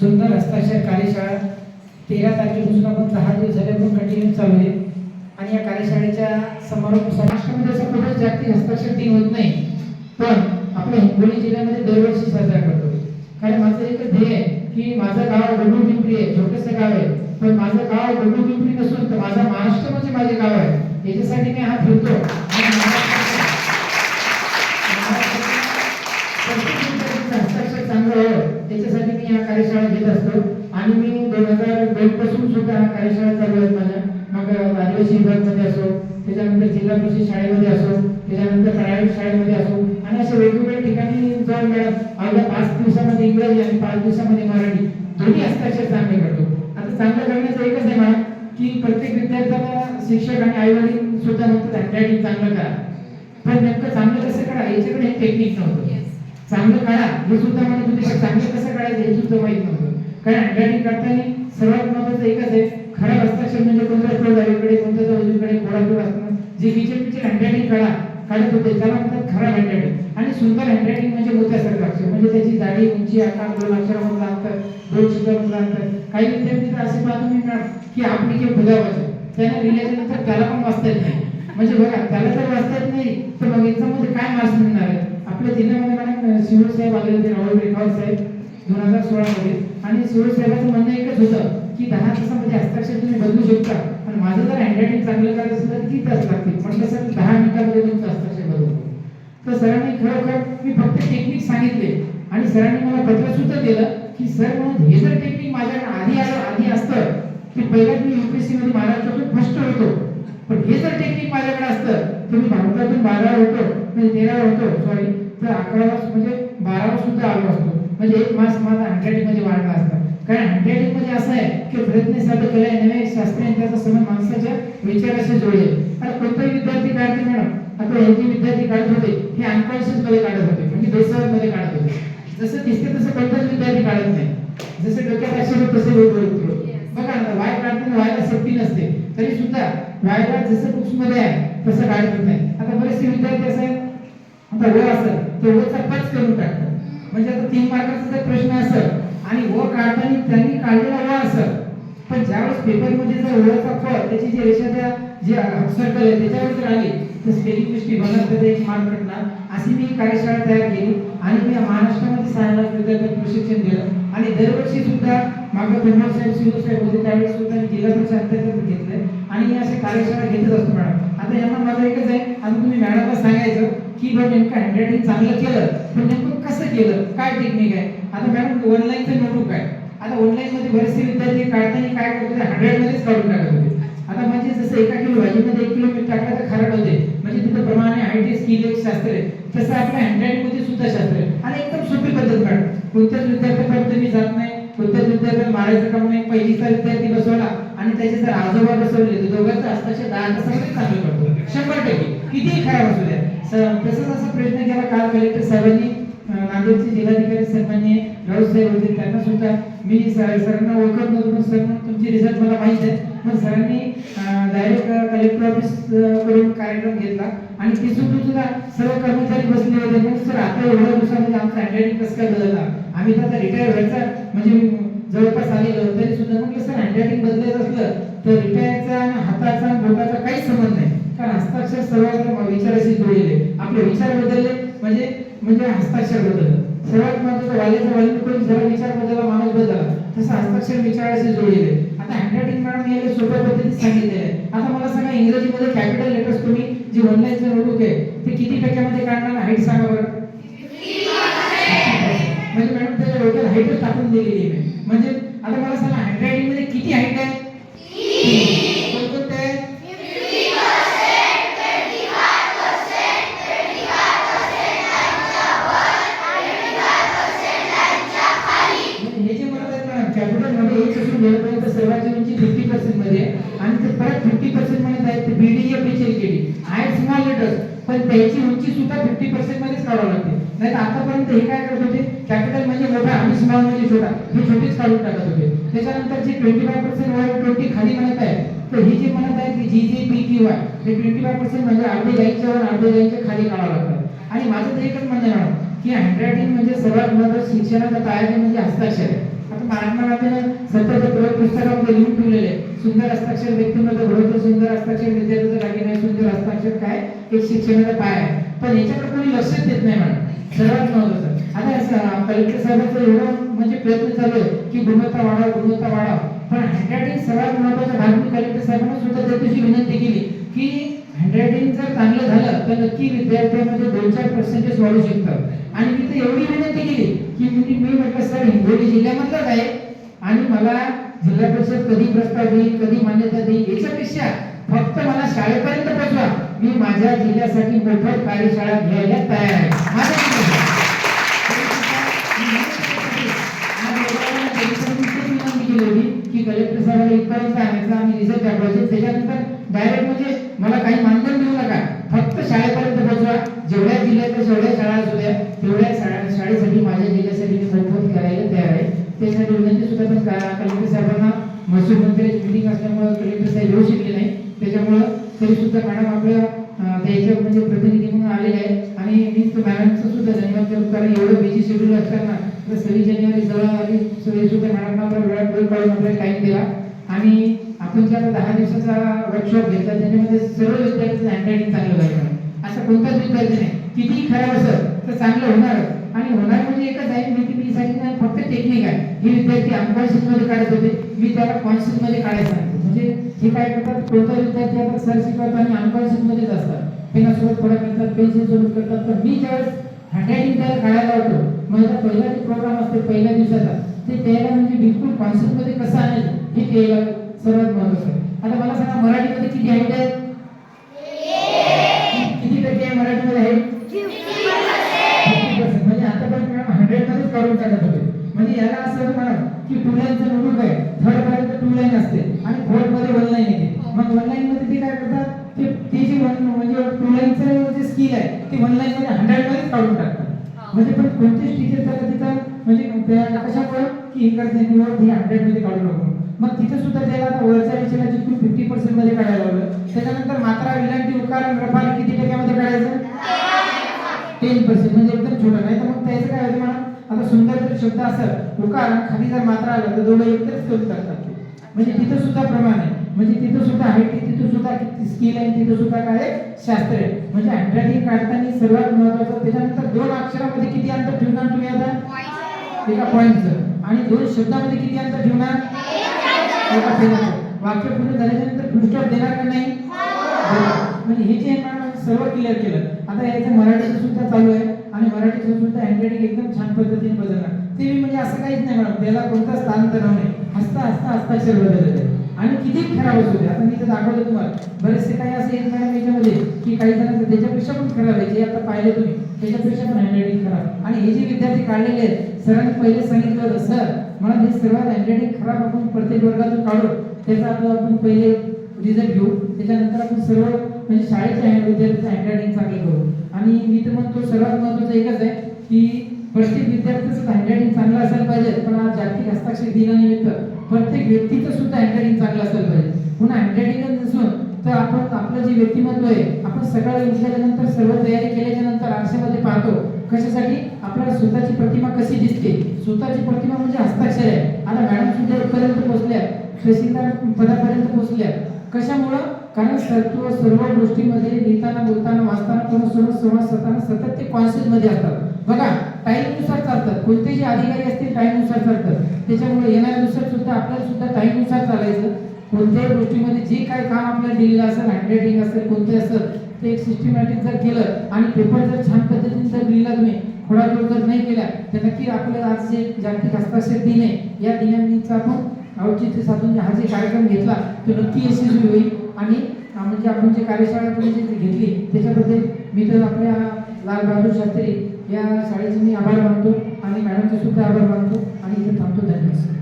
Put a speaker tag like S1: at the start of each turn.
S1: सुंदर हस्ताक्षर कार्यशाळा. तेरा तारखेपासून आपण दहा दिवस झाले पण कंटिन्यू चालू आहे. आणि या कार्यशाळेच्या समारोप महाराष्ट्रामध्ये असं कुठे जागतिक हस्ताक्षर दिन होत नाही. पण आपण हिंगोली जिल्ह्यामध्ये दरवर्षी साजरा करतो. कारण माझं एक ध्येय आहे की माझं गाव डोंडू पिंपरी आहे छोटंसं गाव आहे. पण माझं गाव डोंडू पिंपरी नसून तर माझा महाराष्ट्र म्हणजे माझे गाव आहे. याच्यासाठी मी हा फिरतो त्याच्यासाठी मी या कार्यशाळा घेत असतो. आणि मी दोन हजार दोन पासून सुद्धा हा कार्यशाळा चालू आहेत माझ्या. मग आदिवासी विभागमध्ये असो त्याच्यानंतर जिल्हा कृषी शाळेमध्ये असो त्याच्यानंतर प्रायव्हेट शाळेमध्ये असो. आणि अशा वेगवेगळ्या ठिकाणी जाऊन मॅडम अवघ्या पाच दिवसामध्ये इंग्रजी आणि पाच दिवसामध्ये मराठी. दोन्ही हस्ताक्षर चांगले करतो. आता चांगलं करण्याचं एकच आहे मॅडम की प्रत्येक विद्यार्थ्याला शिक्षक आणि आई वडील सुद्धा म्हणतात हँडरायटिंग चांगलं करा. पण नेमकं चांगलं कसं करा याच्याकडे हे टेक्निक नव्हतं. चांगलं काढा. हे सुद्धा म्हणत होते पण चांगलं कसं काढायचं हे सुद्धा वाईट नव्हतं. कारण हँडरायटिंग करताना सर्वात महत्वाचं एकच आहे खराब हस्ताक्षर म्हणजे कोणत्या टोळ डावीकडे कोणत्या उजवीकडे कोणाकडे असणं जे पिचर पिचर हँडरायटिंग काढा काढत होते त्याला म्हणतात खराब हँडरायटिंग आणि सुंदर हँडरायटिंग म्हणजे मोत्यासारखं अक्षर. म्हणजे त्याची जाडी उंची आकार दोन अक्षरामधलं अंतर दोन शब्दामधलं अंतर. काही विद्यार्थी तर असे पाहतो मी की आपली जे फुलावाचे त्याने लिहिल्याच्या नंतर त्याला पण वाचता येत नाही. म्हणजे बघा त्याला तर वाचता येत नाही तर मग एक्झाममध्ये काय मार्क्स मिळणार आहे आपल्या जिल्ह्यामध्ये शिवसाहेब आले होते राहुल रेखावत साहेब दोन हजार सोळा मध्ये आणि शिवड साहेबांचं म्हणणं एकच होतं की दहा तासामध्ये हस्ताक्षर तुम्ही बदलू शकता. पण माझं जर हँडरायटिंग चांगलं करायचं असेल तर किती तास लागतील पण कसं दहा मिनिटामध्ये तुमचं हस्ताक्षर बदलतो. तर सरांनी खरोखर मी फक्त टेक्निक सांगितले. आणि सरांनी मला पत्र सुद्धा दिलं की सर म्हणून हे जर टेक्निक माझ्याकडे आधी आलं आधी असतं की पहिला मी युपीएससी मध्ये महाराष्ट्रातून फर्स्ट होतो. पण हे जर टेक्निक माझ्याकडे असतं तर मी भारतातून बारा होतो म्हणजे तेरा होतो सॉरी तर अकरावा म्हणजे बारावा सुद्धा आलो असतो. म्हणजे एक मास माझा हँडरायटिंगमध्ये वाढला असता. कारण हँडरायटिंगमध्ये असं आहे की प्रयत्न साध्य केलाय नव्हे शास्त्रीय आणि त्याचा संबंध माणसाच्या विचाराशी जोडेल. आता कोणताही विद्यार्थी काढते मॅडम. आता हे जे विद्यार्थी काढत होते हे अनकॉन्शियसमध्ये काढत होते म्हणजे बेसवर मध्ये काढत होते. जसं दिसते तसं कोणताच विद्यार्थी काढत नाही. जसे डोक्यात असेल तसे वेगवेगळे बघा ना वाय काढताना वायला सेफ्टी नसते. तरी सुद्धा वायला जसं बुक्समध्ये आहे तसं काढत नाही. आता बरेचसे विद्यार्थी असे आता वेळ असतात तेवढंचा वचा करून टाकतात. म्हणजे आता तीन मार्काचा जर प्रश्न असेल आणि व काढताना त्यांनी काढलेला हा असेल पण ज्यावेळेस पेपरमध्ये जर ओळखा फळ त्याची जी रेषा त्या जे सर्कल आहे त्याच्यावर जर आली तर स्पेलिंग मिस्टेक होणार त्याचा एक मार्क भेटणार अशी मी कार्यशाळा तयार केली आणि मी महाराष्ट्रामध्ये सहा लाख विद्यार्थ्यांना प्रशिक्षण दिलं. आणि दरवर्षी सुद्धा मागे प्रमोद साहेब शिव साहेब होते त्यावेळेस सुद्धा मी जिल्हा परिषद अंतर्गत घेतलं आणि मी असे कार्यशाळा घेतच असतो मॅडम. आता यांना माझं एकच आहे आता तुम्ही मॅडमला सांगायचं की बघ नेमकं हँडरायटिंग चांगलं केलं पण नेमकं कसं केलं काय टेक्निक आहे? आता मॅडम ऑनलाईनचं नोटबुक आहे. आता ऑनलाईन मध्ये बरेचसे विद्यार्थी काढताना काय करत होते हंड्रेड मध्येच काढून टाकत होते. आता म्हणजे जसं एका किलो भाजीमध्ये एक किलो मीठ टाकलं तर खराब होते. म्हणजे तिथं प्रमाणे आय स्किल एक शास्त्र आहे. तसं आपल्या हँडरायटिंगमध्ये सुद्धा शास्त्र आहे. आणि एकदम सोपी पद्धत काढ कोणत्याच विद्यार्थ्यापर्यंत मी जात नाही कोणत्याच विद्यार्थ्याला मारायचं काम नाही. पहिलीचा विद्यार्थी बसवला आणि त्याचे जर आजोबा बसवले तर दोघांचा हस्ताक्षर दहा तासामध्ये चांगलं पडतो. शंभर टक्के. कितीही खराब असू द्या. तसंच असा प्रयत्न केला. काल कलेक्टर साहेबांनी नांदेडचे जिल्हाधिकारी साहेबांनी राऊत साहेब होते त्यांना सुद्धा मी सर- सरांना ओळखत नव्हतो पण सर तुमचे रिझल्ट मला माहीत आहे मग सरांनी डायरेक्ट कलेक्टर ऑफिसकडून कार्यक्रम घेतला. आणि तिथून सुद्धा सर्व कर्मचारी बसले होते. मग सर आता एवढ्या दिवसामध्ये आमचा हँडरायटिंग कसं काय बदलला आम्ही तर आता रिटायर व्हायचा म्हणजे जवळपास आलेलो तरी सुद्धा म्हटलं सर हँडरायटिंग बदलत असलं तर रिटायरचा आणि हाताचा आणि बोटाचा काहीच संबंध नाही. कारण हस्ताक्षर सर्वांना विचाराशी जोडलेले आपले विचार बदलले म्हणजे म्हणजे हस्ताक्षर बदललं. सर्वात महत्वाचं वाल्याचा वाली कोणी जरा विचार बदलला माणूस बदलला तसं हस्ताक्षर विचाराशी जोडलेले आता हँडरायटिंग मॅडम याला सोप्या पद्धतीत सांगितलेलं आहे आता मला सांगा इंग्रजीमध्ये कॅपिटल लेटर्स तुम्ही जे ऑनलाईनचं नोटबुक आहे ते किती टक्क्यामध्ये काढणार? हाईट सांगा बरं. म्हणजे मॅडम त्याच्या हाईटच टाकून दिलेली आहे. गेलं उंची फिफ्टी पर्सेंटमध्ये आणि ते परत फिफ्टी पर्सेंट म्हणत आहेत ते B D F H L आहे स्मॉल लेटर्स पण त्याची उंची सुद्धा फिफ्टी पर्सेंट मध्येच काढावं लागते. नाही तर आतापर्यंत हे काय करत होते? कॅपिटल म्हणजे मोठा आणि स्मॉल म्हणजे छोटा. हे छोटीच काढून टाकत होते. त्याच्यानंतर जे ट्वेंटी फाय पर्सेंट वर ट्वेंटी खाली म्हणत आहे तर ही जे म्हणत आहे की G J P Q I हे ट्वेंटी फाय पर्सेंट म्हणजे अर्धे लाईनच्या वर अर्धे लाईनच्या खाली काढावं लागतात आणि माझं तर एकच म्हणणं आहे की हँडरायटिंग म्हणजे सर्वात महत्वाचं शिक्षणाचा पाया म्हणजे हस्ताक्षर आहे. आता महात्मा प्रयोग पुस्तकामध्ये लिहून ठेवलेले सुंदर हस्ताक्षर व्यक्तिमत्व घडवतो. सुंदर हस्ताक्षर विद्यार्थ्याचं लागेल नाही. सुंदर हस्ताक्षर काय? एक शिक्षणाचा पाय आहे. पण याच्याकडे कोणी लक्षच देत नाही मॅडम सर्वात महत्वाचं आता असं कलेक्टर साहेबांचं एवढं म्हणजे प्रयत्न चालू आहे की गुणवत्ता वाढाव गुणवत्ता वाढाव. पण हँडरायटिंग सर्वात महत्त्वाचा भाग मी कलेक्टर साहेबांना सुद्धा त्या दिवशी विनंती केली की हँडरायटिंग जर चांगलं झालं तर नक्की विद्यार्थ्यांमध्ये दोन चार पर्सेंटेज वाढू शकतात आणि तिथे एवढी विनंती केली की मी मी म्हटलं सर हिंगोली जिल्ह्यामधलाच आहे आणि मला जिल्हा परिषद कधी प्रस्ताव देईल कधी मान्यता देईल याच्यापेक्षा फक्त मला शाळेपर्यंत पोहोचवा मी माझ्या जिल्ह्यासाठी मोफत कार्यशाळा घ्यायला तयार आहे. की कलेक्टर साहेबांना इथपर्यंत आणायचं आम्ही रिझल्ट दाखवायचे त्याच्यानंतर डायरेक्ट म्हणजे मला काही मानधन देऊ नका. फक्त शाळेपर्यंत पोहोचवा. जेवढ्या जिल्ह्यातल्या जेवढ्या शाळा असू द्या तेवढ्या शाळा शाळेसाठी माझ्या जिल्ह्यासाठी मी मोफत करायला तयार आहे. त्यासाठी विनंती सुद्धा पण कलेक्टर साहेबांना महसूल मंत्र्याची मिटिंग असल्यामुळे कलेक्टर साहेब येऊ शकले नाही त्याच्यामुळं तरी सुद्धा मॅडम आपल्या त्याच्या म्हणजे प्रतिनिधी म्हणून आलेले आहे आणि मी तर मॅडमचं सुद्धा धन्यवाद करतो कारण एवढं बिझी शेड्यूल असताना तर सव्वीस जानेवारी जवळ आली. सगळी सुद्धा मॅडमना आपला वेळात वेळ काढून आपल्याला टाईम दिला. आणि आपण दहा दिवसाचा वर्कशॉप घेतला त्याच्यामध्ये सर्व विद्यार्थ्यांचं हँडरायटिंग चांगलं पाहिजे असं कोणताच विद्यार्थी नाही कितीही खराब असत तर चांगलं होणार आणि होणार म्हणजे एकच आहे मी मी सांगितलं फक्त टेक्निक आहे. हे विद्यार्थी अनकॉन्शियसमध्ये काढत होते मी त्याला कॉन्शियसमध्ये काढायला म्हणजे हे काय करतात कोणता विद्यार्थी आता सर शिकवतात आणि अनकॉन्शियस मध्येच असतात. पेनासोबत थोडा करतात पेन्सिल सोबत करतात. तर मी ज्यावेळेस हँडरायटिंग त्याला काढायला होतो माझा पहिला जे प्रोग्राम असतो पहिल्या दिवसाचा ते त्याला म्हणजे बिलकुल कॉन्शियसमध्ये कसं आणायचं हे त्याला सर्वात महत्वाचं आहे. आता मला सांगा मराठीमध्ये किती हाईट आहे किती टक्के आहे मराठीमध्ये आहे म्हणजे आतापर्यंत मॅडम हंड्रेड मध्येच काढून टाकत होते. म्हणजे याला असं म्हणा की टू लाईनचं नोटबुक आहे. थर्ड पर्यंत टू लाईन असते. आणि फोर्थमध्ये वन लाईन येते. मग वन लाईन मध्ये ते काय करतात? ते ती जी वन म्हणजे टू लाईनचं जे स्किल आहे ते वन लाईन मध्ये हंड्रेड मध्येच काढून टाकतात. म्हणजे पण कोणतेच टीचर त्याला तिथं म्हणजे त्या कशामुळे? की हे हे हंड्रेडमध्ये काढू नको मग तिथे सुद्धा त्याला आता वरच्या विषयाला जिंकून फिफ्टी पर्सेंटमध्ये काढायला लावलं. त्याच्यानंतर मात्रा विलांटी उकार आणि किती टक्क्यामध्ये काढायचं? टेन पर्सेंट म्हणजे एकदम छोटा. नाही तर मग त्याचं काय होतं म्हणा? आता सुंदर जर शब्द असेल उकार खाली जर मात्रा आला तर दोघं एकत्रच करून टाकतात म्हणजे तिथं सुद्धा प्रमाण आहे. म्हणजे तिथं सुद्धा आहे की तिथं सुद्धा स्किल आहे तिथं सुद्धा काय आहे? शास्त्र आहे. म्हणजे हँडरायटिंग काढताना सर्वात महत्वाचं त्याच्यानंतर दोन अक्षरामध्ये किती अंतर ठेवणार तुम्ही आता? एका पॉईंटचं आणि दोन शब्दामध्ये किती अंतर ठेवणार? वाक्य पूर्ण झाल्यानंतर फुलस्टॉप देणार का नाही? म्हणजे हे जे आहे सर्व क्लिअर केलं. आता याचं मराठीचं सुद्धा चालू आहे आणि मराठीचं सुद्धा हँडरायटिंग एकदम छान पद्धतीने बदलणार. ते मी म्हणजे असं काहीच नाही मॅडम त्याला कोणता तर नाही हसता हसता हस्ताक्षर बदलत आहे आणि किती खराब असू दे. आता मी तर दाखवलं तुम्हाला. बरेचसे काही असे येत मॅडम याच्यामध्ये की काही जणांचं त्याच्यापेक्षा पण खराब आहे. जे आता पाहिले तुम्ही त्याच्यापेक्षा पण हँडरायटिंग खराब. आणि हे जे विद्यार्थी काढलेले आहेत सरांनी पहिले सांगितलं होतं सर मला हे सर्वात हँडरायटिंग खराब आपण प्रत्येक वर्गातून काढू. त्याचा आपलं आपण पहिले रिझल्ट घेऊ. त्याच्यानंतर आपण सर्व म्हणजे शाळेच्या हँड विद्यार्थ्याचं हँडरायटिंग चांगलं करू. आणि मी तर म्हणतो सर्वात महत्त्वाचं एकच आहे की प्रत्येक विद्यार्थ्याचं हँडरायटिंग चांगलं असायला पाहिजे पण आज जागतिक हस्ताक्षर दिनानिमित्त प्रत्येक व्यक्तीचं सुद्धा हँडरायटिंग चांगलं असायला पाहिजे. पुन्हा हँडरायटिंगच नसून तर आपण आपलं जे व्यक्तिमत्व आहे आपण सकाळी उठल्यानंतर सर्व तयारी केल्याच्यानंतर आरशामध्ये पाहतो कशासाठी? आपल्याला स्वतःची प्रतिमा कशी दिसते? स्वतःची प्रतिमा म्हणजे हस्ताक्षर आहे. आता मॅडम सुद्धा पर्यंत पोहोचल्या तहसीलदार पदापर्यंत पोहोचल्या कशामुळं? कारण सर्व सर्व गोष्टीमध्ये लिहिताना बोलताना वाचताना किंवा सर्व संवाद सतत ते कॉन्शियसमध्ये असतात. बघा टाईमनुसार चालतात कोणते जे अधिकारी असतील टाईमनुसार चालतात त्याच्यामुळे येणाऱ्या दिवसात सुद्धा आपल्याला सुद्धा टाइमनुसार चालायचं. कोणत्याही गोष्टीमध्ये जे काय काम आपल्याला दिलेलं असेल हँडरायटिंग असेल कोणते असेल ते एक सिस्टमॅटिक जर केलं आणि पेपर जर छान पद्धतीने जर लिहिला तुम्ही खोडातोड जर नाही केला तर नक्की आपल्याला आज जे जागतिक हस्ताक्षर दिन आहे या दिनानिमित्त आपण औचित्य साधून हा जे कार्यक्रम घेतला तो नक्की यशस्वी होईल. आणि म्हणजे आपण जे कार्यशाळा तुम्ही जी घेतली त्याच्याबद्दल मी तर आपल्या लालबहादूर शास्त्री या शाळेचे मी आभार मानतो आणि मॅडमचे सुद्धा आभार मानतो आणि इथे थांबतो. धन्यवाद